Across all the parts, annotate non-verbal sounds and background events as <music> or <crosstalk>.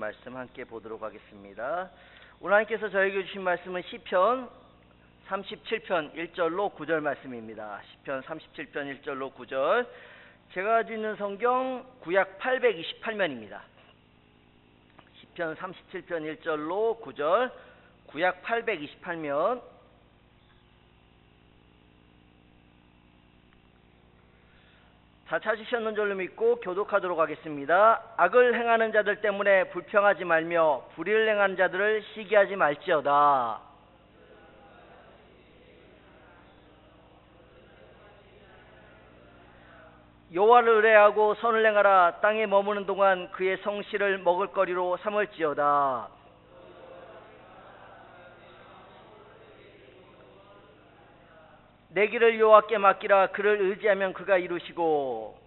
말씀 함께 보도록 하겠습니다. 오늘 하나님께서 저에게 주신 말씀은 시편 37편 1절로 9절 말씀입니다. 시편 37편 1절로 9절. 제가 있는 성경 구약 828면입니다. 시편 37편 1절로 9절 구약 828면 다 찾으셨는 줄로 믿고 교독하도록 하겠습니다. 악을 행하는 자들 때문에 불평하지 말며 불의를 행하는 자들을 시기하지 말지어다. 여호와를 의뢰하고 선을 행하라 땅에 머무는 동안 그의 성실을 먹을 거리로 삼을지어다. 내 길을 여호와께 맡기라. 그를 의지하면 그가 이루시고.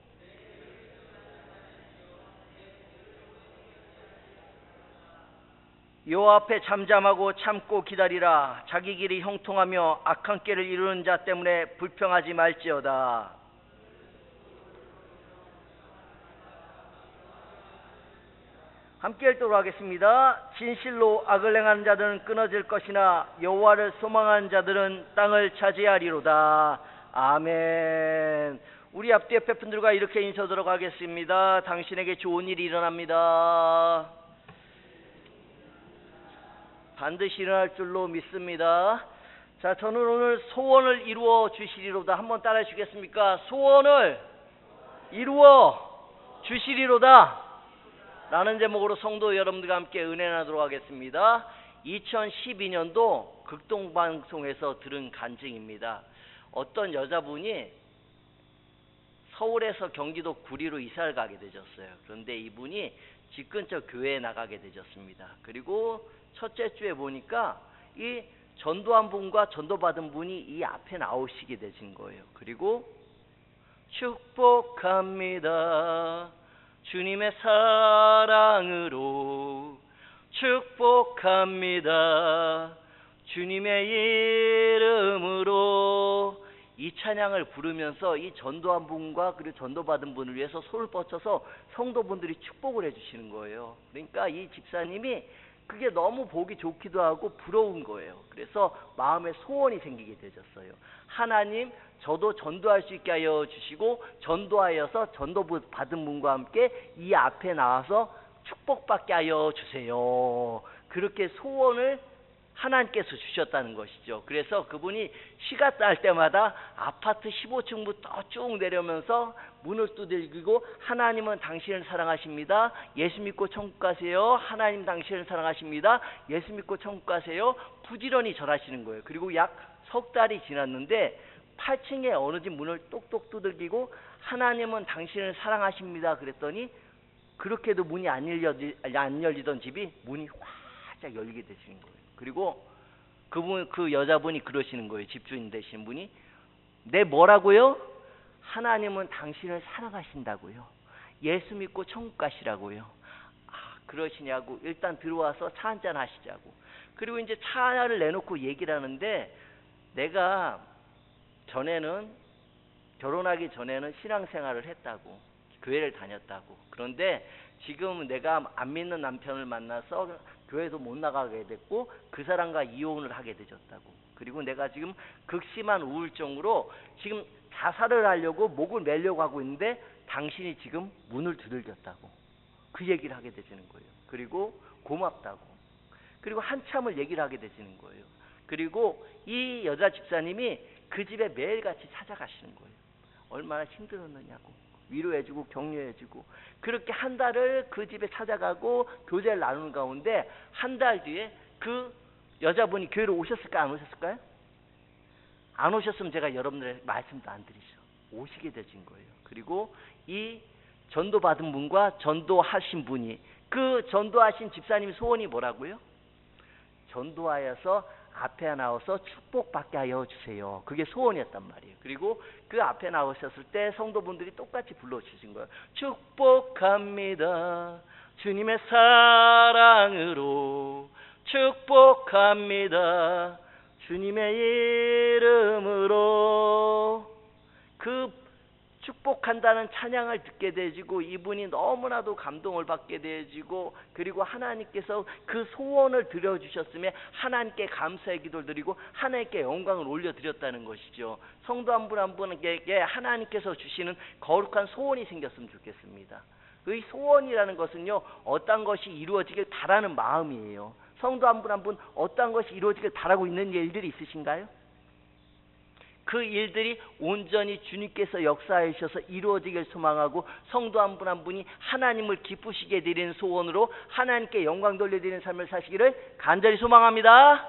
여호와 앞에 잠잠하고 참고 기다리라. 자기 길이 형통하며 악한 길을 이루는 자 때문에 불평하지 말지어다 함께 읽도록 하겠습니다. 진실로 악을 행하는 자들은 끊어질 것이나 여호와를 소망하는 자들은 땅을 차지하리로다. 아멘. 우리 앞뒤 옆에 분들과 이렇게 인사드리도록 하겠습니다. 당신에게 좋은 일이 일어납니다. 반드시 일어날 줄로 믿습니다. 자, 저는 오늘 소원을 이루어 주시리로다. 한번 따라해 주겠습니까? 소원을 이루어 주시리로다. 라는 제목으로 성도 여러분들과 함께 은혜 나도록 하겠습니다. 2012년도 극동방송에서 들은 간증입니다. 어떤 여자분이 서울에서 경기도 구리로 이사를 가게 되셨어요. 그런데 이분이 집 근처 교회에 나가게 되셨습니다. 그리고 첫째 주에 보니까 이 전도한 분과 전도받은 분이 이 앞에 나오시게 되신 거예요. 그리고 축복합니다. 주님의 사랑으로 축복합니다. 주님의 이름으로 이 찬양을 부르면서 이 전도한 분과 그리고 전도받은 분을 위해서 손을 뻗쳐서 성도분들이 축복을 해주시는 거예요. 그러니까 이 집사님이 그게 너무 보기 좋기도 하고 부러운 거예요. 그래서 마음에 소원이 생기게 되셨어요. 하나님, 저도 전도할 수 있게 하여 주시고 전도하여서 전도 받은 분과 함께 이 앞에 나와서 축복받게 하여 주세요. 그렇게 소원을 하나님께서 주셨다는 것이죠. 그래서 그분이 시가 짤 때마다 아파트 15층부터 쭉 내려오면서 문을 두들기고 하나님은 당신을 사랑하십니다. 예수 믿고 천국 가세요. 하나님 당신을 사랑하십니다. 예수 믿고 천국 가세요. 부지런히 절하시는 거예요. 그리고 약 석 달이 지났는데 8층에 어느 집 문을 똑똑 두들기고 하나님은 당신을 사랑하십니다. 그랬더니 그렇게도 문이 안, 열리, 안 열리던 집이 문이 활짝 열리게 되시는 거예요. 그리고 그분 그 여자분이 그러시는 거예요. 집주인 되신 분이 내 뭐라고요? 하나님은 당신을 사랑하신다고요. 예수 믿고 천국 가시라고요. 아, 그러시냐고 일단 들어와서 차 한잔 하시자고. 그리고 이제 차를 내놓고 얘기를 하는데 내가 전에는 결혼하기 전에는 신앙생활을 했다고 교회를 다녔다고 그런데 지금 내가 안 믿는 남편을 만나서 교회도 못 나가게 됐고 그 사람과 이혼을 하게 되졌다고. 그리고 내가 지금 극심한 우울증으로 지금 자살을 하려고 목을 매려고 하고 있는데 당신이 지금 문을 두들겼다고. 그 얘기를 하게 되시는 거예요. 그리고 고맙다고. 그리고 한참을 얘기를 하게 되시는 거예요. 그리고 이 여자 집사님이 그 집에 매일같이 찾아가시는 거예요. 얼마나 힘들었느냐고. 위로해주고 격려해주고 그렇게 한 달을 그 집에 찾아가고 교제를 나누는 가운데 한 달 뒤에 그 여자분이 교회로 오셨을까 안 오셨을까요? 안 오셨으면 제가 여러분들의 말씀도 안 드리죠. 오시게 되신 거예요. 그리고 이 전도 받은 분과 전도하신 분이 그 전도하신 집사님 소원이 뭐라고요? 전도하여서 앞에 나와서 축복받게 하여 주세요. 그게 소원이었단 말이에요. 그리고 그 앞에 나오셨을 때 성도분들이 똑같이 불러주신 거예요. 축복합니다. 주님의 사랑으로 축복합니다. 주님의 이름으로 그 축복한다는 찬양을 듣게 되지고 이분이 너무나도 감동을 받게 되지고 그리고 하나님께서 그 소원을 들어주셨음에 하나님께 감사의 기도를 드리고 하나님께 영광을 올려드렸다는 것이죠. 성도 한 분 한 분에게 하나님께서 주시는 거룩한 소원이 생겼으면 좋겠습니다. 그 소원이라는 것은요 어떤 것이 이루어지길 바라는 마음이에요. 성도 한 분 한 분 어떤 것이 이루어지길 바라고 있는 일들이 있으신가요? 그 일들이 온전히 주님께서 역사해 주셔서 이루어지길 소망하고 성도 한분한 분이 하나님을 기쁘시게 드리는 소원으로 하나님께 영광 돌려드리는 삶을 사시기를 간절히 소망합니다.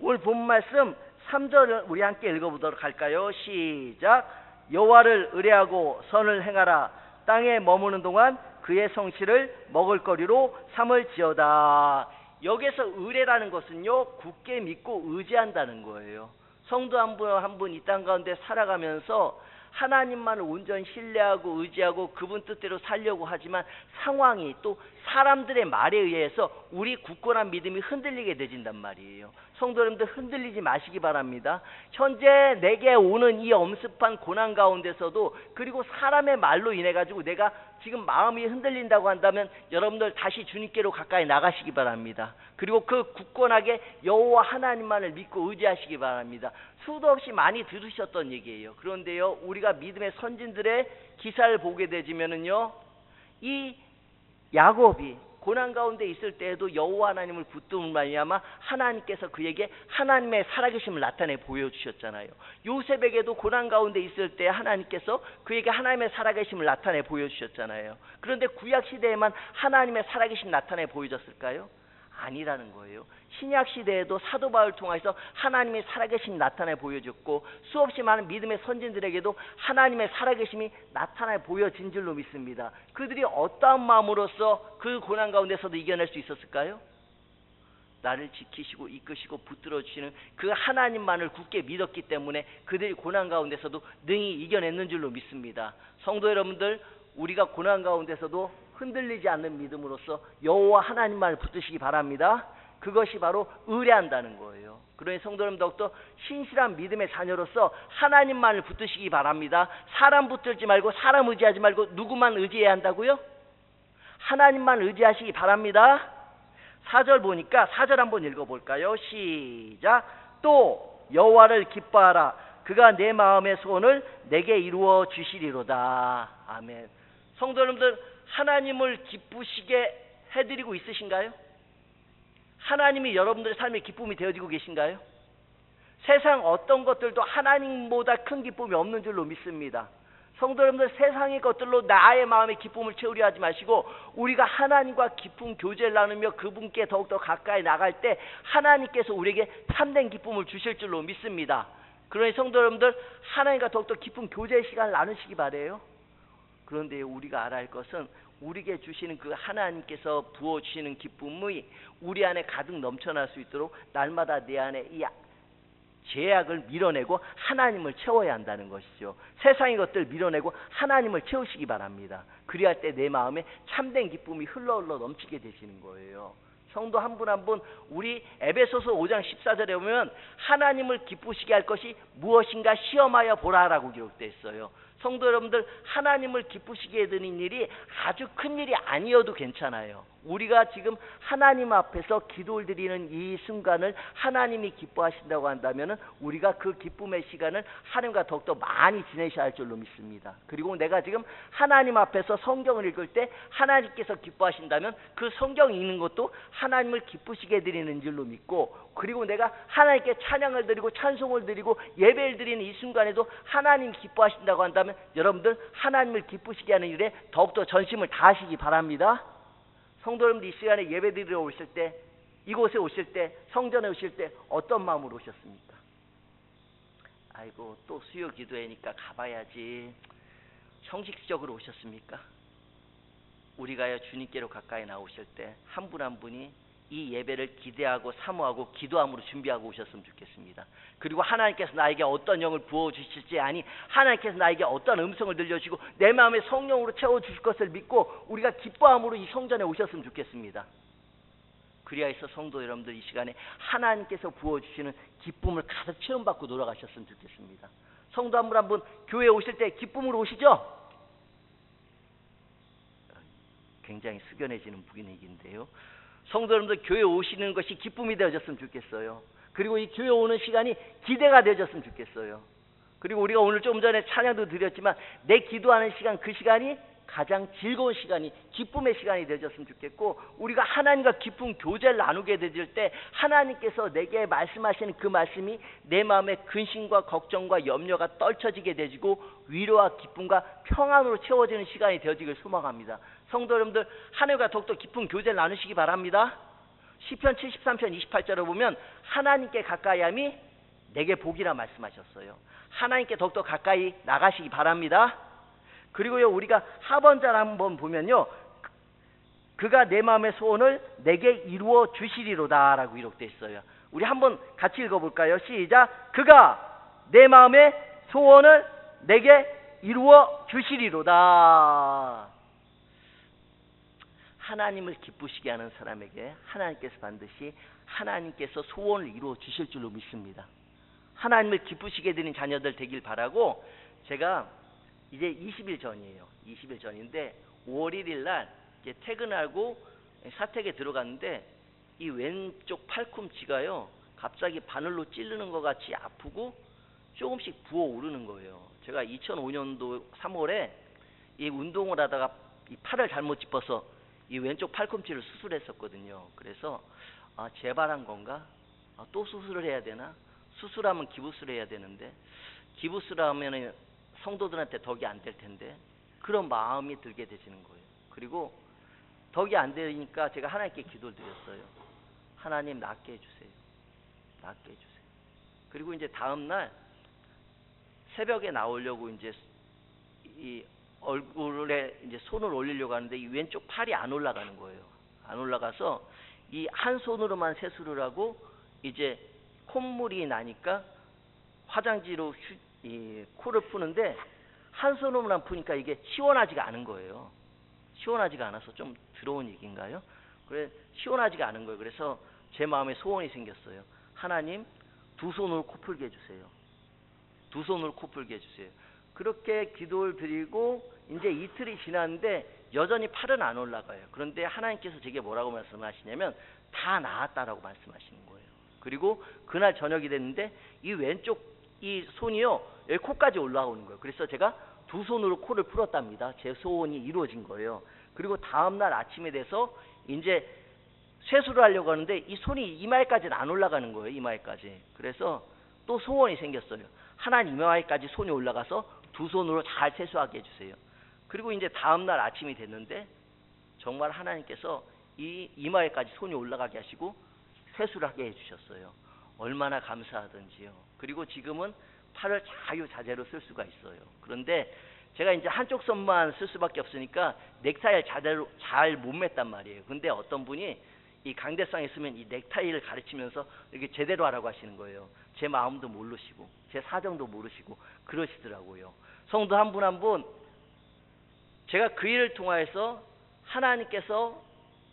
오늘 본 말씀 3절을 우리 함께 읽어보도록 할까요? 시작. 여호와를 의뢰하고 선을 행하라. 땅에 머무는 동안 그의 성실을 먹을거리로 삼을지어다. 여기서 의뢰라는 것은요 굳게 믿고 의지한다는 거예요. 성도 한 분 한 분 이 땅 가운데 살아가면서 하나님만을 온전히 신뢰하고 의지하고 그분 뜻대로 살려고 하지만 상황이 또 사람들의 말에 의해서 우리 굳건한 믿음이 흔들리게 되진단 말이에요. 성도 여러분들 흔들리지 마시기 바랍니다. 현재 내게 오는 이 엄습한 고난 가운데서도 그리고 사람의 말로 인해 가지고 내가 지금 마음이 흔들린다고 한다면 여러분들 다시 주님께로 가까이 나가시기 바랍니다. 그리고 그 굳건하게 여호와 하나님만을 믿고 의지하시기 바랍니다. 수도 없이 많이 들으셨던 얘기예요. 그런데요, 우리가 믿음의 선진들의 기사를 보게 되지면은요, 이 야곱이 고난 가운데 있을 때에도 여호와 하나님을 붙들은 말미암아 하나님께서 그에게 하나님의 살아계심을 나타내 보여주셨잖아요. 요셉에게도 고난 가운데 있을 때 하나님께서 그에게 하나님의 살아계심을 나타내 보여주셨잖아요. 그런데 구약 시대에만 하나님의 살아계심 나타내 보여줬을까요? 아니라는 거예요. 신약 시대에도 사도 바울 통해서 하나님의 살아계심이 나타내 보여줬고 수없이 많은 믿음의 선진들에게도 하나님의 살아계심이 나타내 보여진 줄로 믿습니다. 그들이 어떠한 마음으로서 그 고난 가운데서도 이겨낼 수 있었을까요? 나를 지키시고 이끄시고 붙들어 주시는 그 하나님만을 굳게 믿었기 때문에 그들이 고난 가운데서도 능히 이겨냈는 줄로 믿습니다. 성도 여러분들, 우리가 고난 가운데서도 흔들리지 않는 믿음으로써 여호와 하나님만을 붙드시기 바랍니다. 그것이 바로 의뢰한다는 거예요. 그러니 성도 여러분 더욱더 신실한 믿음의 자녀로서 하나님만을 붙드시기 바랍니다. 사람 붙들지 말고 사람 의지하지 말고 누구만 의지해야 한다고요? 하나님만 의지하시기 바랍니다. 4절 보니까 4절 한번 읽어볼까요? 시작. 또 여호와를 기뻐하라. 그가 내 마음의 소원을 내게 이루어 주시리로다. 아멘. 성도 여러분들 하나님을 기쁘시게 해드리고 있으신가요? 하나님이 여러분들의 삶의 기쁨이 되어지고 계신가요? 세상 어떤 것들도 하나님보다 큰 기쁨이 없는 줄로 믿습니다. 성도 여러분들 세상의 것들로 나의 마음의 기쁨을 채우려 하지 마시고 우리가 하나님과 깊은 교제를 나누며 그분께 더욱더 가까이 나갈 때 하나님께서 우리에게 참된 기쁨을 주실 줄로 믿습니다. 그러니 성도 여러분들 하나님과 더욱더 깊은 교제의 시간을 나누시기 바래요. 그런데 우리가 알아야 할 것은 우리에게 주시는 그 하나님께서 부어 주시는 기쁨이 우리 안에 가득 넘쳐날 수 있도록 날마다 내 안에 이 죄악을 밀어내고 하나님을 채워야 한다는 것이죠. 세상의 것들 밀어내고 하나님을 채우시기 바랍니다. 그리할 때 내 마음에 참된 기쁨이 흘러 흘러 넘치게 되시는 거예요. 성도 한 분 한 분 우리 에베소서 5장 14절에 보면 하나님을 기쁘시게 할 것이 무엇인가 시험하여 보라라고 기록되어 있어요. 성도 여러분들 하나님을 기쁘시게 해드리는 일이 아주 큰 일이 아니어도 괜찮아요. 우리가 지금 하나님 앞에서 기도를 드리는 이 순간을 하나님이 기뻐하신다고 한다면 우리가 그 기쁨의 시간을 하나님과 더욱더 많이 지내셔야 할 줄로 믿습니다. 그리고 내가 지금 하나님 앞에서 성경을 읽을 때 하나님께서 기뻐하신다면 그 성경 읽는 것도 하나님을 기쁘시게 해드리는 줄로 믿고 그리고 내가 하나님께 찬양을 드리고 찬송을 드리고 예배를 드리는 이 순간에도 하나님 기뻐하신다고 한다면 여러분들 하나님을 기쁘시게 하는 일에 더욱더 전심을 다하시기 바랍니다. 성도 여러분들 이 시간에 예배 드리러 오실 때 이곳에 오실 때 성전에 오실 때 어떤 마음으로 오셨습니까? 아이고 또 수요 기도회니까 가봐야지 형식적으로 오셨습니까? 우리가요 주님께로 가까이 나오실 때 한 분한 분이 이 예배를 기대하고 사모하고 기도함으로 준비하고 오셨으면 좋겠습니다. 그리고 하나님께서 나에게 어떤 영을 부어 주실지 아니 하나님께서 나에게 어떤 음성을 들려주시고 내 마음에 성령으로 채워 주실 것을 믿고 우리가 기뻐함으로 이 성전에 오셨으면 좋겠습니다. 그리하여서 성도 여러분들 이 시간에 하나님께서 부어 주시는 기쁨을 가득 체험 받고 돌아가셨으면 좋겠습니다. 성도 한 분 한 분 교회 오실 때 기쁨으로 오시죠? 굉장히 숙연해지는 분위기인데요. 성도 여러분들 교회 오시는 것이 기쁨이 되어졌으면 좋겠어요. 그리고 이 교회 오는 시간이 기대가 되어졌으면 좋겠어요. 그리고 우리가 오늘 좀 전에 찬양도 드렸지만 내 기도하는 시간 그 시간이 가장 즐거운 시간이 기쁨의 시간이 되어졌으면 좋겠고 우리가 하나님과 기쁨 교제를 나누게 되질 때 하나님께서 내게 말씀하시는 그 말씀이 내 마음의 근심과 걱정과 염려가 떨쳐지게 되지고 위로와 기쁨과 평안으로 채워지는 시간이 되어지길 소망합니다. 성도 여러분들 하늘과 더욱더 깊은 교제를 나누시기 바랍니다. 시편 73편 28절을 보면 하나님께 가까이함이 내게 복이라 말씀하셨어요. 하나님께 더욱더 가까이 나가시기 바랍니다. 그리고요 우리가 하번절 한번 보면요 그가 내 마음의 소원을 내게 이루어 주시리로다라고 이렇게 있어요. 우리 한번 같이 읽어볼까요? 시작. 그가 내 마음의 소원을 내게 이루어 주시리로다. 하나님을 기쁘시게 하는 사람에게 하나님께서 반드시 하나님께서 소원을 이루어 주실 줄로 믿습니다. 하나님을 기쁘시게 되는 자녀들 되길 바라고 제가 이제 20일 전이에요. 20일 전인데 5월 1일 날 이제 퇴근하고 사택에 들어갔는데 이 왼쪽 팔꿈치가요. 갑자기 바늘로 찌르는 것 같이 아프고 조금씩 부어오르는 거예요. 제가 2005년도 3월에 이 운동을 하다가 이 팔을 잘못 짚어서 이 왼쪽 팔꿈치를 수술했었거든요. 그래서 아, 재발한 건가? 아, 또 수술을 해야 되나? 수술하면 기부스를 해야 되는데 기부스를 하면은 성도들한테 덕이 안 될 텐데 그런 마음이 들게 되시는 거예요. 그리고 덕이 안 되니까 제가 하나님께 기도를 드렸어요. 하나님 낫게 해주세요. 낫게 해주세요. 그리고 이제 다음 날 새벽에 나오려고 이제 이 얼굴에 이제 손을 올리려고 하는데 이 왼쪽 팔이 안 올라가는 거예요. 안 올라가서 이 한 손으로만 세수를 하고 이제 콧물이 나니까 화장지로 휴, 이 코를 푸는데 한 손으로만 푸니까 이게 시원하지가 않은 거예요. 시원하지가 않아서 좀 더러운 얘기인가요? 그래 시원하지가 않은 거예요. 그래서 제 마음에 소원이 생겼어요. 하나님 두 손으로 코 풀게 해주세요. 두 손으로 코 풀게 해주세요. 그렇게 기도를 드리고 이제 이틀이 지났는데 여전히 팔은 안 올라가요. 그런데 하나님께서 제게 뭐라고 말씀하시냐면 다 나았다라고 말씀하시는 거예요. 그리고 그날 저녁이 됐는데 이 왼쪽 이 손이요 여기 코까지 올라오는 거예요. 그래서 제가 두 손으로 코를 풀었답니다. 제 소원이 이루어진 거예요. 그리고 다음 날 아침에 돼서 이제 세수를 하려고 하는데 이 손이 이마에까지는 안 올라가는 거예요. 이마에까지. 그래서 또 소원이 생겼어요. 하나님 이마에까지 손이 올라가서 두 손으로 잘 세수하게 해주세요. 그리고 이제 다음 날 아침이 됐는데 정말 하나님께서 이 이마에까지 손이 올라가게 하시고 세수를 하게 해주셨어요. 얼마나 감사하던지요. 그리고 지금은 팔을 자유자재로 쓸 수가 있어요. 그런데 제가 이제 한쪽 손만 쓸 수밖에 없으니까 넥타이를 자대로 잘 못 맸단 말이에요. 근데 어떤 분이 이 강대상에 있으면 이 넥타이를 가르치면서 이렇게 제대로 하라고 하시는 거예요. 제 마음도 모르시고 제 사정도 모르시고 그러시더라고요. 성도 한 분 한 분 제가 그 일을 통하여서 하나님께서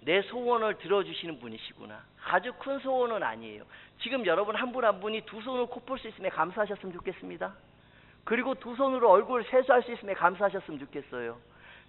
내 소원을 들어주시는 분이시구나. 아주 큰 소원은 아니에요. 지금 여러분 한 분한 분이 두 손으로 코풀 수 있으면 감사하셨으면 좋겠습니다. 그리고 두 손으로 얼굴 세수할 수 있으면 감사하셨으면 좋겠어요.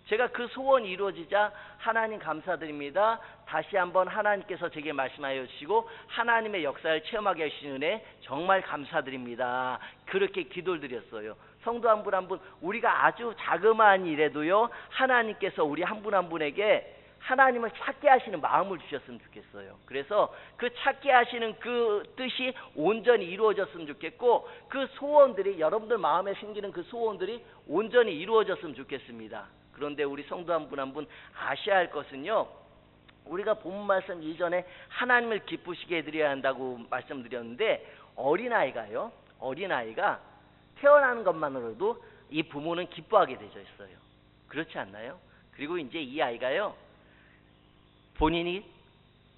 제가 그 소원이 이루어지자 하나님 감사드립니다. 다시 한번 하나님께서 제게 말씀하여 주시고 하나님의 역사를 체험하게 하시는 은혜 정말 감사드립니다. 그렇게 기도를 드렸어요. 성도 한 분 한 분 우리가 아주 자그마한 일에도요 하나님께서 우리 한 분 한 분에게 하나님을 찾게 하시는 마음을 주셨으면 좋겠어요. 그래서 그 찾게 하시는 그 뜻이 온전히 이루어졌으면 좋겠고 그 소원들이 여러분들 마음에 생기는 그 소원들이 온전히 이루어졌으면 좋겠습니다. 그런데 우리 성도 한 분 한 분 아셔야 할 것은요. 우리가 본 말씀 이전에 하나님을 기쁘시게 해드려야 한다고 말씀드렸는데 어린아이가요. 어린아이가 태어나는 것만으로도 이 부모는 기뻐하게 되어 있어요. 그렇지 않나요? 그리고 이제 이 아이가요. 본인이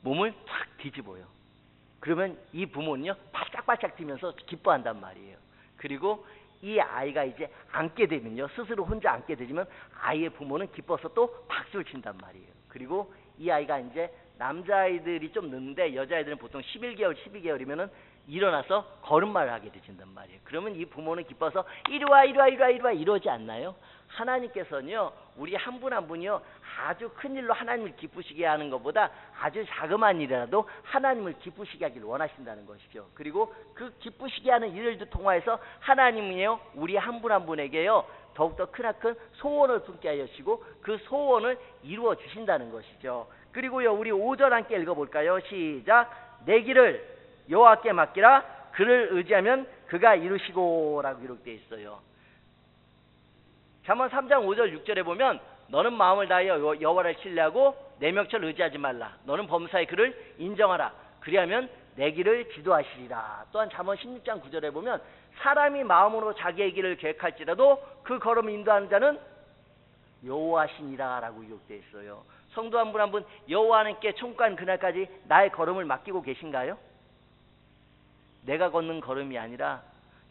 몸을 탁 뒤집어요. 그러면 이 부모는요, 바짝바짝 뛰면서 기뻐한단 말이에요. 그리고 이 아이가 이제 앉게 되면요, 스스로 혼자 앉게 되면 아이의 부모는 기뻐서 또 박수를 친단 말이에요. 그리고 이 아이가 이제 남자아이들이 좀 늦는데 여자아이들은 보통 11개월, 12개월이면은 일어나서 걸음마를 하게 되신단 말이에요. 그러면 이 부모는 기뻐서 이리 와 이리 와 이리 와 이리 와 이러지 않나요? 하나님께서는요 우리 한 분 한 분이요 아주 큰 일로 하나님을 기쁘시게 하는 것보다 아주 자그마한 일이라도 하나님을 기쁘시게 하기를 원하신다는 것이죠. 그리고 그 기쁘시게 하는 일들도 통하여서 하나님이요 우리 한분한 분에게요 더욱더 크나큰 소원을 품게 하시고 그 소원을 이루어 주신다는 것이죠. 그리고요 우리 5절 함께 읽어볼까요? 시작 내 길을 여호와께 맡기라 그를 의지하면 그가 이루시고라고 기록되어 있어요. 잠언 3장 5절 6절에 보면 너는 마음을 다하여 여- 여호와를 신뢰하고 내 명철 의지하지 말라. 너는 범사의 그를 인정하라. 그리하면 내 길을 지도하시리라. 또한 잠언 16장 9절에 보면 사람이 마음으로 자기의 길을 계획할지라도 그 걸음을 인도하는 자는 여호와시니라라고 기록되어 있어요. 성도 한 분 한분 여호와님께 총관 그날까지 나의 걸음을 맡기고 계신가요? 내가 걷는 걸음이 아니라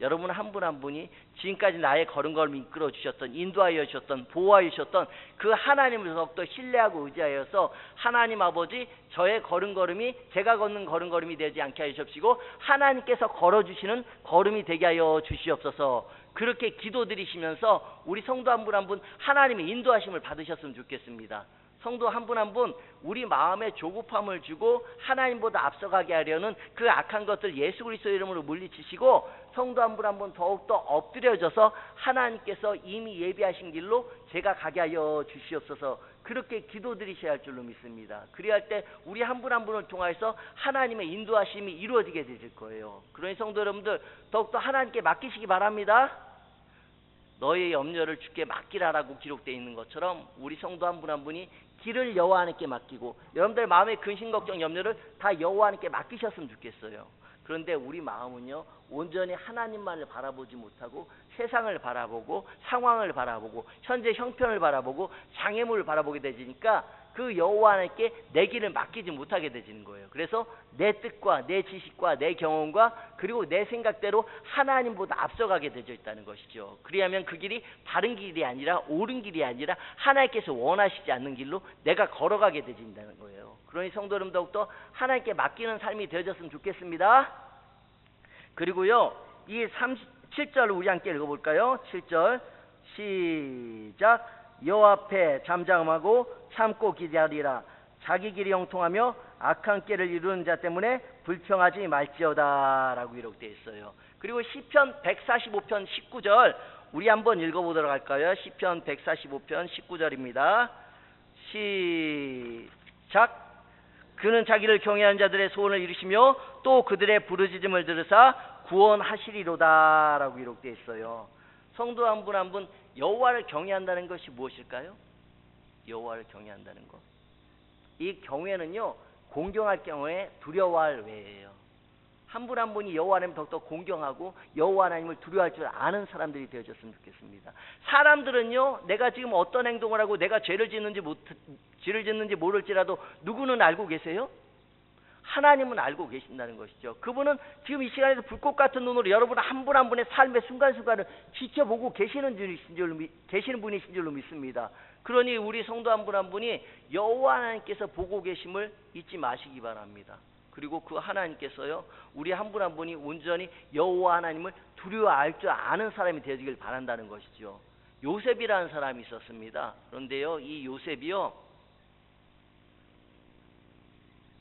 여러분 한 분 한 분이 지금까지 나의 걸음걸음 이끌어 주셨던 인도하여 주셨던 보호하여 주셨던 그 하나님을 더욱더 신뢰하고 의지하여서 하나님 아버지 저의 걸음걸음이 제가 걷는 걸음걸음이 되지 않게 하여 주십시고 하나님께서 걸어 주시는 걸음이 되게 하여 주시옵소서. 그렇게 기도드리시면서 우리 성도 한 분 한 분 하나님의 인도하심을 받으셨으면 좋겠습니다. 성도 한 분 한 분 우리 마음에 조급함을 주고 하나님보다 앞서가게 하려는 그 악한 것들 예수 그리스도 이름으로 물리치시고 성도 한 분 한 분 더욱더 엎드려져서 하나님께서 이미 예비하신 길로 제가 가게 하여 주시옵소서 그렇게 기도드리셔야 할 줄로 믿습니다. 그리할 때 우리 한 분 한 분을 통하여서 하나님의 인도하심이 이루어지게 되실 거예요. 그러니 성도 여러분들 더욱더 하나님께 맡기시기 바랍니다. 너의 염려를 주께 맡기라라고 기록되어 있는 것처럼 우리 성도 한 분한 분이 길을 여호와 하나님께 맡기고 여러분들 마음의 근심 걱정 염려를 다 여호와 하나님께 맡기셨으면 좋겠어요. 그런데 우리 마음은요 온전히 하나님만을 바라보지 못하고 세상을 바라보고 상황을 바라보고 현재 형편을 바라보고 장애물을 바라보게 되니까 그 여호와 하나님께 내 길을 맡기지 못하게 되지는 거예요. 그래서 내 뜻과 내 지식과 내 경험과 그리고 내 생각대로 하나님보다 앞서가게 되어 있다는 것이죠. 그리하면 그 길이 바른 길이 아니라 옳은 길이 아니라 하나님께서 원하시지 않는 길로 내가 걸어가게 되진다는 거예요. 그러니 성도 여러분 더욱더 하나님께 맡기는 삶이 되어졌으면 좋겠습니다. 그리고요, 이 37절 우리 함께 읽어볼까요? 7절 시작 여호와 앞에 잠잠하고 참고 기다리라 자기 길이 형통하며 악한 길을 이루는 자 때문에 불평하지 말지어다라고 기록되어 있어요. 그리고 시편 145편 19절 우리 한번 읽어보도록 할까요? 시편 145편 19절입니다. 시작 그는 자기를 경외하는 자들의 소원을 이루시며 또 그들의 부르짖음을 들으사 구원하시리로다라고 기록되어 있어요. 성도 한 분 한 분 여호와를 경외한다는 것이 무엇일까요? 여호와를 경외한다는 것. 이 경외는요 공경할 경우에 두려워할 외예요. 한 분 한 분이 여호와 하나님 더욱더 공경하고 여호와 하나님을 두려워할 줄 아는 사람들이 되어졌으면 좋겠습니다. 사람들은요 내가 지금 어떤 행동을 하고 내가 죄를 짓는지 못 죄를 짓는지 모를지라도 누구는 알고 계세요? 하나님은 알고 계신다는 것이죠. 그분은 지금 이 시간에서 불꽃 같은 눈으로 여러분 한 분 한 분의 삶의 순간순간을 지켜보고 계시는 분이신 줄로, 믿- 계시는 분이신 줄로 믿습니다. 그러니 우리 성도 한분한 분이 여호와 하나님께서 보고 계심을 잊지 마시기 바랍니다. 그리고 그 하나님께서요 우리 한 분한 분이 온전히 여호와 하나님을 두려워할 줄 아는 사람이 되기를 바란다는 것이죠. 요셉이라는 사람이 있었습니다. 그런데요 이 요셉이요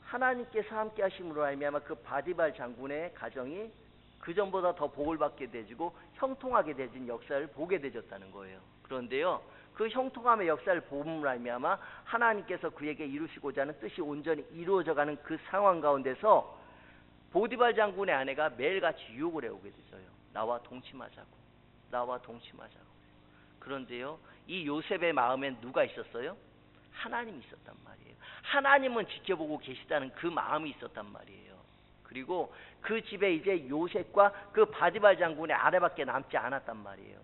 하나님께서 함께 하심으로 알미암아 그 바디발 장군의 가정이 그 전보다 더 복을 받게 되지고 형통하게 되진 역사를 보게 되졌다는 거예요. 그런데요. 그 형통함의 역사를 보음으로 알미암아 하나님께서 그에게 이루시고자 하는 뜻이 온전히 이루어져 가는 그 상황 가운데서 보디발 장군의 아내가 매일같이 유혹을 해오게 되어요. 나와 동침하자고. 나와 동침하자고. 그런데요. 이 요셉의 마음엔 누가 있었어요? 하나님이 있었단 말이에요. 하나님은 지켜보고 계시다는 그 마음이 있었단 말이에요. 그리고 그 집에 이제 요셉과 그 바디발 장군의 아내밖에 남지 않았단 말이에요.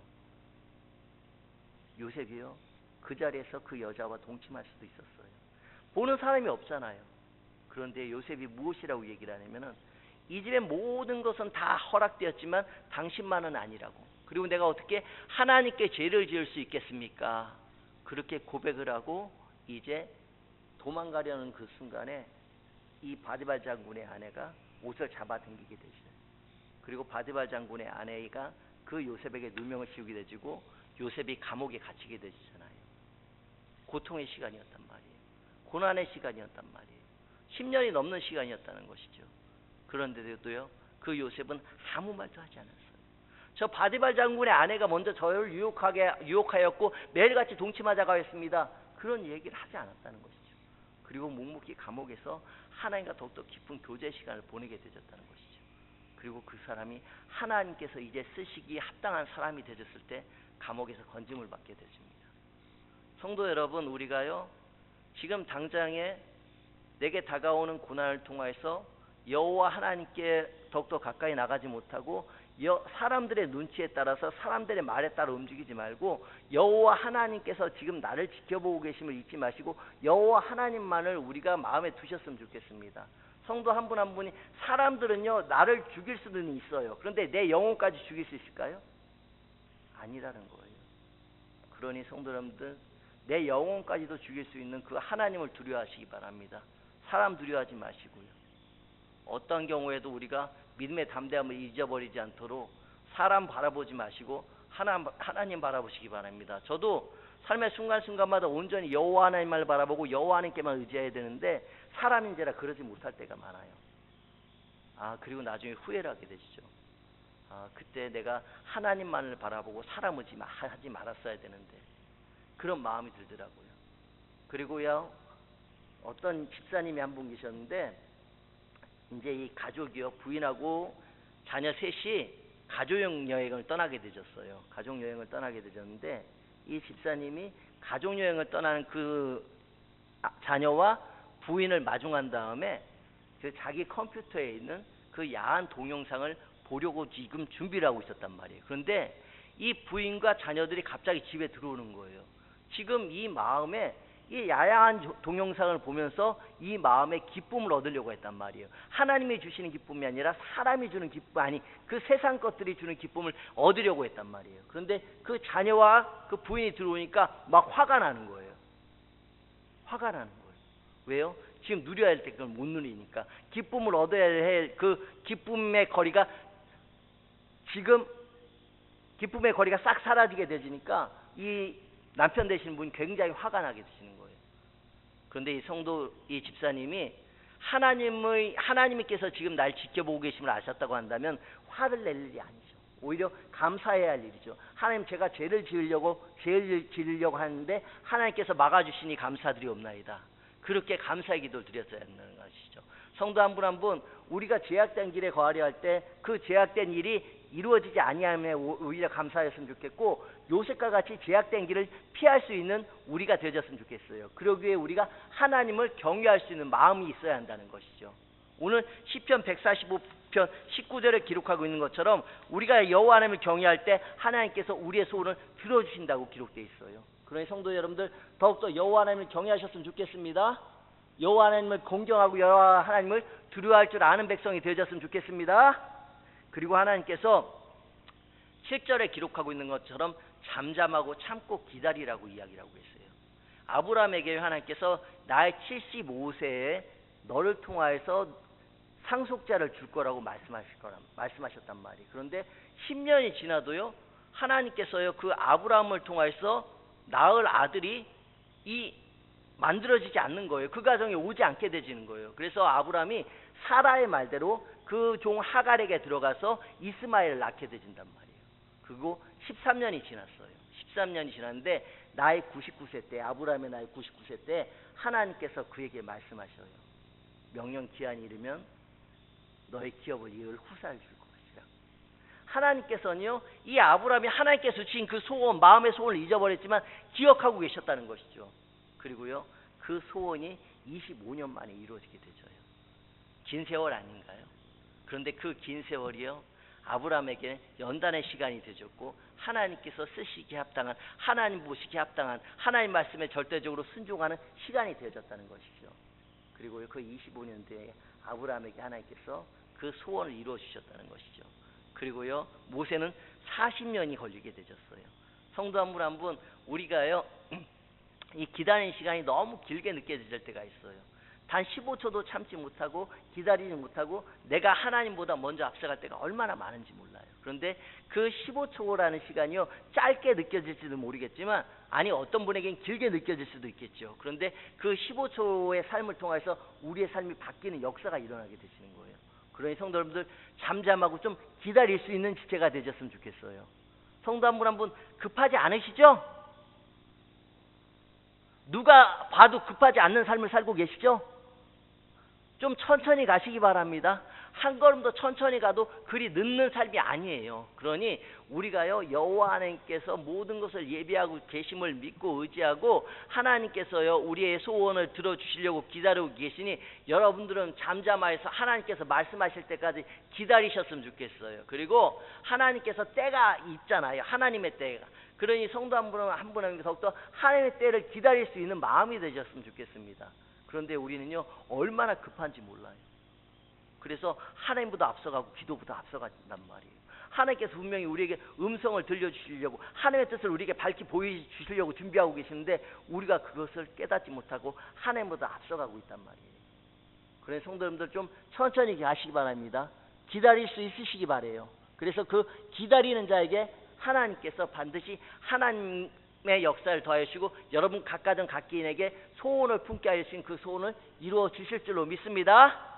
요셉이요. 그 자리에서 그 여자와 동침할 수도 있었어요. 보는 사람이 없잖아요. 그런데 요셉이 무엇이라고 얘기를 하냐면은 이 집의 모든 것은 다 허락되었지만 당신만은 아니라고. 그리고 내가 어떻게 하나님께 죄를 지을 수 있겠습니까? 그렇게 고백을 하고 이제 도망가려는 그 순간에 이 바디발 장군의 아내가 옷을 잡아당기게 되죠. 그리고 바디발 장군의 아내가 그 요셉에게 누명을 씌우게 되지고 요셉이 감옥에 갇히게 되잖아요. 고통의 시간이었단 말이에요. 고난의 시간이었단 말이에요. 10년이 넘는 시간이었다는 것이죠. 그런데도요, 그 요셉은 아무 말도 하지 않았어요. 저 바디발 장군의 아내가 먼저 저를 유혹하게 유혹하였고 매일같이 동침하자고 했습니다. 그런 얘기를 하지 않았다는 것이죠. 그리고 묵묵히 감옥에서 하나님과 더욱더 깊은 교제 시간을 보내게 되었다는 것이죠. 그리고 그 사람이 하나님께서 이제 쓰시기에 합당한 사람이 되었을 때 감옥에서 건짐을 받게 되십니다. 성도 여러분, 우리가요 지금 당장에 내게 다가오는 고난을 통하여서 여호와 하나님께 더욱더 가까이 나가지 못하고 여, 사람들의 눈치에 따라서 사람들의 말에 따라 움직이지 말고 여호와 하나님께서 지금 나를 지켜보고 계심을 잊지 마시고 여호와 하나님만을 우리가 마음에 두셨으면 좋겠습니다. 성도 한분한 분이 사람들은요 나를 죽일 수는 있어요. 그런데 내 영혼까지 죽일 수 있을까요? 아니라는 거예요. 그러니 성도 여러분들 내 영혼까지도 죽일 수 있는 그 하나님을 두려워하시기 바랍니다. 사람 두려워하지 마시고요. 어떤 경우에도 우리가 믿음의 담대함을 잊어버리지 않도록 사람 바라보지 마시고 하나, 하나님 바라보시기 바랍니다. 저도 삶의 순간순간마다 온전히 여호와 하나님만을 바라보고 여호와 하나님께만 의지해야 되는데 사람인지라 그러지 못할 때가 많아요. 아 그리고 나중에 후회를 하게 되시죠. 아 그때 내가 하나님만을 바라보고 사람 의지 마- 하지 말았어야 되는데 그런 마음이 들더라고요. 그리고요 어떤 집사님이 한 분 계셨는데 이제 이 가족이요 부인하고 자녀 셋이 가족 여행을 떠나게 되셨어요. 가족 여행을 떠나게 되셨는데 이 집사님이 가족 여행을 떠나는 그 아- 자녀와 부인을 마중한 다음에 그 자기 컴퓨터에 있는 그 야한 동영상을 보려고 지금 준비를 하고 있었단 말이에요. 그런데 이 부인과 자녀들이 갑자기 집에 들어오는 거예요. 지금 이 마음에 이 야야한 조- 동영상을 보면서 이 마음에 기쁨을 얻으려고 했단 말이에요. 하나님이 주시는 기쁨이 아니라 사람이 주는 기쁨 아니 그 세상 것들이 주는 기쁨을 얻으려고 했단 말이에요. 그런데 그 자녀와 그 부인이 들어오니까 막 화가 나는 거예요. 화가 나는 거예요. 왜요? 지금 누려야 할 때 그걸 못 누리니까 기쁨을 얻어야 할 그 기쁨의 거리가 지금 기쁨의 거리가 싹 사라지게 되지니까 이 남편 되시는 분이 굉장히 화가 나게 되시는 거예요. 그런데 이 성도 이 집사님이 하나님의 하나님께서 지금 날 지켜보고 계심을 아셨다고 한다면 화를 낼 일이 아니죠. 오히려 감사해야 할 일이죠. 하나님 제가 죄를 지으려고 죄를 지으려고 하는데 하나님께서 막아주시니 감사드리옵나이다. 그렇게 감사의 기도를 드렸어야 한다는 것이죠. 성도 한 분 한 분 우리가 제약된 길에 거하려 할 때 그 제약된 일이 이루어지지 오- 오히려 감사했으면 좋겠고 요셉과 같이 제약된 길을 피할 수 있는 우리가 되어졌으면 좋겠어요. 그러기 위해 우리가 하나님을 경외할 수 있는 마음이 있어야 한다는 것이죠. 오늘 시편 145편 19절에 기록하고 있는 것처럼 우리가 여호와 하나님을 경외할 때 하나님께서 우리의 소원을 들어주신다고 기록되어 있어요. 그러니 성도 여러분들 더욱더 여호와 하나님을 경외하셨으면 좋겠습니다. 여호와 하나님을 공경하고 여호와 하나님을 두려워할 줄 아는 백성이 되어졌으면 좋겠습니다. 그리고 하나님께서 7절에 기록하고 있는 것처럼 잠잠하고 참고 기다리라고 이야기를 하고 있어요. 아브라함에게 하나님께서 나의 75세에 너를 통하여서 상속자를 줄 거라고 말씀하실 거라 말씀하셨단 말이에요. 그런데 10년이 지나도요. 하나님께서요. 그 아브라함을 통하여서 낳을 아들이 이 만들어지지 않는 거예요. 그 가정에 오지 않게 되지는 거예요. 그래서 아브라함이 사라의 말대로 그 종 하갈에게 들어가서 이스마엘을 낳게 되진단 말이에요. 그리고 13년이 지났어요. 13년이 지났는데 나이 99세 때 아브라함의 나이 99세 때 하나님께서 그에게 말씀하셔요. 명령 기한이 이르면 너의 기업을 이을 후사를 줄 것이라. 하나님께서는요, 이 아브라함이 하나님께서 주신 그 소원, 마음의 소원을 잊어버렸지만 기억하고 계셨다는 것이죠. 그리고요, 그 소원이 25년 만에 이루어지게 되죠. 긴 세월 아닌가요? 그런데 그 긴 세월이요, 아브라함에게 연단의 시간이 되졌고, 하나님께서 쓰시기에 합당한, 하나님 보시기에 합당한, 하나님 말씀에 절대적으로 순종하는 시간이 되어졌다는 것이죠. 그리고 그 25년 뒤에 아브라함에게 하나님께서 그 소원을 이루어 주셨다는 것이죠. 그리고요 모세는 40년이 걸리게 되셨어요. 성도 한 분 한 분 우리가요 <clears throat> 이 기다리는 시간이 너무 길게 느껴질 때가 있어요. 단 15초도 참지 못하고 기다리지 못하고 내가 하나님보다 먼저 앞서갈 때가 얼마나 많은지 몰라요. 그런데 그 15초라는 시간이요 짧게 느껴질지도 모르겠지만 아니 어떤 분에겐 길게 느껴질 수도 있겠죠. 그런데 그 15초의 삶을 통해서 우리의 삶이 바뀌는 역사가 일어나게 되시는 거예요. 그러니 성도 여러분들 잠잠하고 좀 기다릴 수 있는 지체가 되셨으면 좋겠어요. 성도 한 분 한 분 급하지 않으시죠? 누가 봐도 급하지 않는 삶을 살고 계시죠? 좀 천천히 가시기 바랍니다. 한 걸음 더 천천히 가도 그리 늦는 삶이 아니에요. 그러니 우리가요 여호와 하나님께서 모든 것을 예비하고 계심을 믿고 의지하고 하나님께서요 우리의 소원을 들어주시려고 기다리고 계시니 여러분들은 잠잠하여서 하나님께서 말씀하실 때까지 기다리셨으면 좋겠어요. 그리고 하나님께서 때가 있잖아요. 하나님의 때가. 그러니 성도 한 분은 한 분은 더욱더 하나님의 때를 기다릴 수 있는 마음이 되셨으면 좋겠습니다. 그런데 우리는요 얼마나 급한지 몰라요. 그래서 하나님보다 앞서가고 기도보다 앞서간단 말이에요. 하나님께서 분명히 우리에게 음성을 들려주시려고 하나님의 뜻을 우리에게 밝히 보여주시려고 준비하고 계시는데 우리가 그것을 깨닫지 못하고 하나님보다 앞서가고 있단 말이에요. 그래서 성도 여러분들 좀 천천히 가시기 바랍니다. 기다릴 수 있으시기 바래요. 그래서 그 기다리는 자에게 하나님께서 반드시 하나님의 역사를 더하시고 여러분 각가정 각기인에게 소원을 품게 하신 그 소원을 이루어 주실 줄로 믿습니다.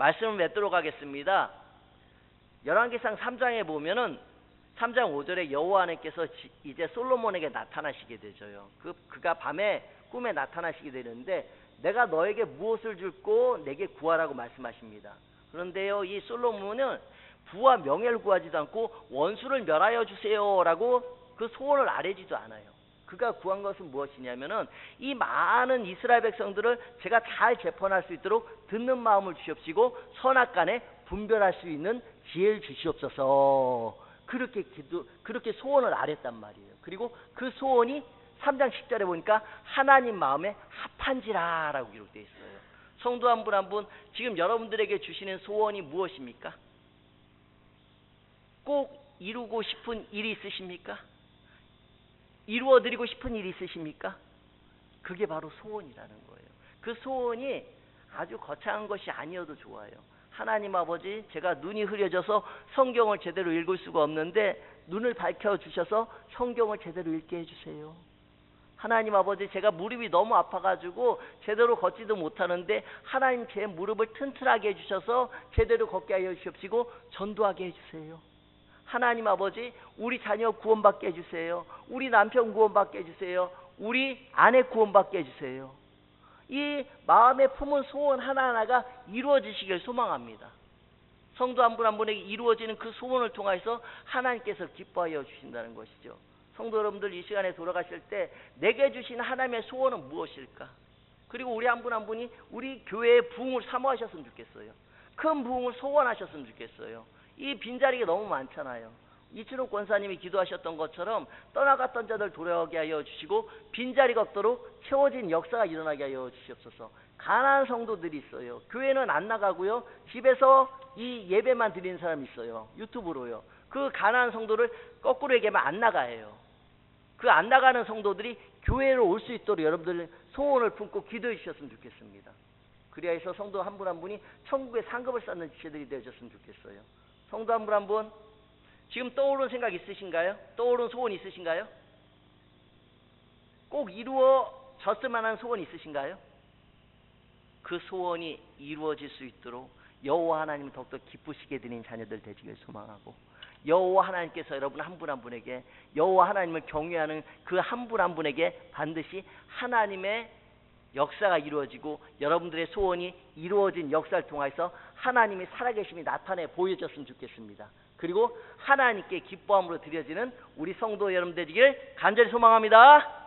말씀을 맺도록 하겠습니다. 열왕기상 3장에 보면은 3장 5절에 여호와 하나님께서 이제 솔로몬에게 나타나시게 되죠요. 그 그가 밤에 꿈에 나타나시게 되는데 내가 너에게 무엇을 줄고 내게 구하라고 말씀하십니다. 그런데요, 이 솔로몬은 부와 명예를 구하지도 않고 원수를 멸하여 주세요라고 그 소원을 아뢰지도 않아요. 그가 구한 것은 무엇이냐면은 이 많은 이스라엘 백성들을 제가 잘 재판할 수 있도록 듣는 마음을 주시옵시고 선악간에 분별할 수 있는 지혜를 주시옵소서. 그렇게 기도 그렇게 소원을 아랬단 말이에요. 그리고 그 소원이 3장 10절에 보니까 하나님 마음에 합한지라라고 기록되어 있어요. 성도 한 분 한분 지금 여러분들에게 주시는 소원이 무엇입니까? 꼭 이루고 싶은 일이 있으십니까? 이루어 드리고 싶은 일이 있으십니까? 그게 바로 소원이라는 거예요. 그 소원이 아주 거창한 것이 아니어도 좋아요. 하나님 아버지, 제가 눈이 흐려져서 성경을 제대로 읽을 수가 없는데 눈을 밝혀 주셔서 성경을 제대로 읽게 해 주세요. 하나님 아버지, 제가 무릎이 너무 아파가지고 제대로 걷지도 못하는데 하나님 제 무릎을 튼튼하게 해주셔서 제대로 걷게 하여 주시옵시고 전도하게 해주세요. 하나님 아버지, 우리 자녀 구원받게 해주세요. 우리 남편 구원받게 해주세요. 우리 아내 구원받게 해주세요. 이 마음에 품은 소원 하나하나가 이루어지시길 소망합니다. 성도 한 분 한 분에게 이루어지는 그 소원을 통해서 하나님께서 기뻐하여 주신다는 것이죠. 성도 여러분들 이 시간에 돌아가실 때 내게 주신 하나님의 소원은 무엇일까? 그리고 우리 한 분한 분이 우리 교회의 부흥을 사모하셨으면 좋겠어요. 큰 부흥을 소원하셨으면 좋겠어요. 이 빈자리가 너무 많잖아요. 이춘욱 권사님이 기도하셨던 것처럼 떠나갔던 자들 돌아오게 하여 주시고 빈자리가 없도록 채워진 역사가 일어나게 하여 주시옵소서. 가난한 성도들이 있어요. 교회는 안 나가고요. 집에서 이 예배만 드리는 사람이 있어요. 유튜브로요. 그 가난한 성도를 거꾸로 얘기하면 안 나가요. 그 안 나가는 성도들이 교회로 올 수 있도록 여러분들 소원을 품고 기도해 주셨으면 좋겠습니다. 그리하 해서 성도 한분한 분이 천국의 상급을 쌓는 지체들이 되셨으면 좋겠어요. 성도 한분 지금 떠오르는 생각 있으신가요? 떠오르는 소원 있으신가요? 꼭 이루어졌을 만한 소원 있으신가요? 그 소원이 이루어질 수 있도록 여호와 하나님을 더욱더 기쁘시게 드린 자녀들 되시길 소망하고 여호와 하나님께서 여러분 한 분한 분에게 여호와 하나님을 경외하는 그 한분한 분에게 반드시 하나님의 역사가 이루어지고 여러분들의 소원이 이루어진 역사를 통해서 하나님이 살아계심이 나타내 보여졌으면 좋겠습니다. 그리고 하나님께 기뻐함으로 드려지는 우리 성도 여러분 되기를 간절히 소망합니다.